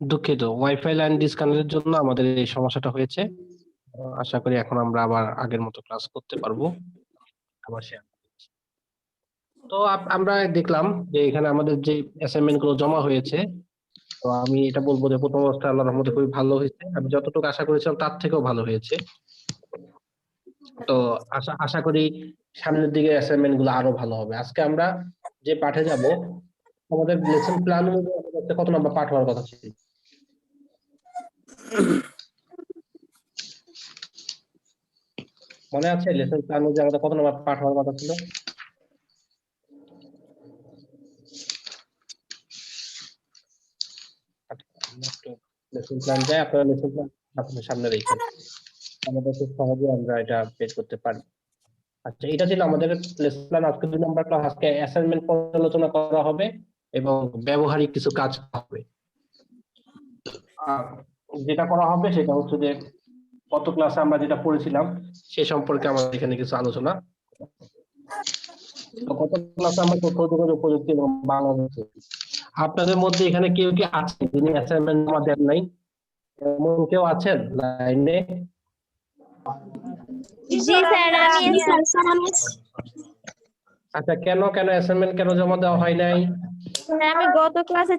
দুঃখিত। Wifi line ডিসকানেক্টের জন্য আমাদের এই সমস্যাটা হয়েছে। আশা করি এখন আমরা আবার আগের মতো ক্লাস করতে পারব। আবার শেয়ার তো আমরা দেখলাম যে এখানে আমাদের যে অ্যাসাইনমেন্টগুলো জমা হয়েছে, তো আমি এটা বলব যে প্রথম অবস্থা আল্লাহর রহমতে খুবই ভালো হয়েছে। আমি যতটুকু আশা করেছিলাম তার থেকেও ভালো হয়েছে। তো আশা আশা করি সামনের দিকে অ্যাসাইনমেন্টগুলো আরও ভালো হবে। আজকে আমরা যে পাঠে যাব, আমাদের লেসন প্ল্যান কত নম্বর পাঠ হওয়ার কথা ছিল? মনে আছে লেসন প্ল্যান অনুযায়ী আমাদের কত নম্বর পাঠ হওয়ার কথা ছিল? লেসন প্ল্যান যায় আপনারা লেসন প্ল্যান আপনাদের সামনে রেখে আমাদের খুব সহজে আমরা এটা পেশ করতে পারি। আচ্ছা এটা ছিল আমাদের লেসন প্ল্যান। আজকে দুই নম্বর ক্লাস আজকে অ্যাসাইনমেন্ট পর্যালোচনা করা হবে এবং ব্যবহারিক কিছু কাজ হবে। যেটা করা হবে সেটা হচ্ছে যে গত ক্লাসে আমরা যেটা পড়েছিলাম সে সম্পর্কে আমাদের এখানে কিছু আলোচনা। তো গত ক্লাসে আমরা তথ্য যোগাযোগ প্রযুক্তি এবং বাংলাদেশে আপনাদের মধ্যে এখানে কেউ কি আছেন? যিনি অ্যাসাইনমেন্ট জমা দেন নাই এমন কেউ আছেন লাইনে জি স্যার আমি স্যার স্যার আমি আচ্ছা কেন কেন অ্যাসাইনমেন্ট কেন জমা দেওয়া হয় নাই? আমি গত ক্লাসে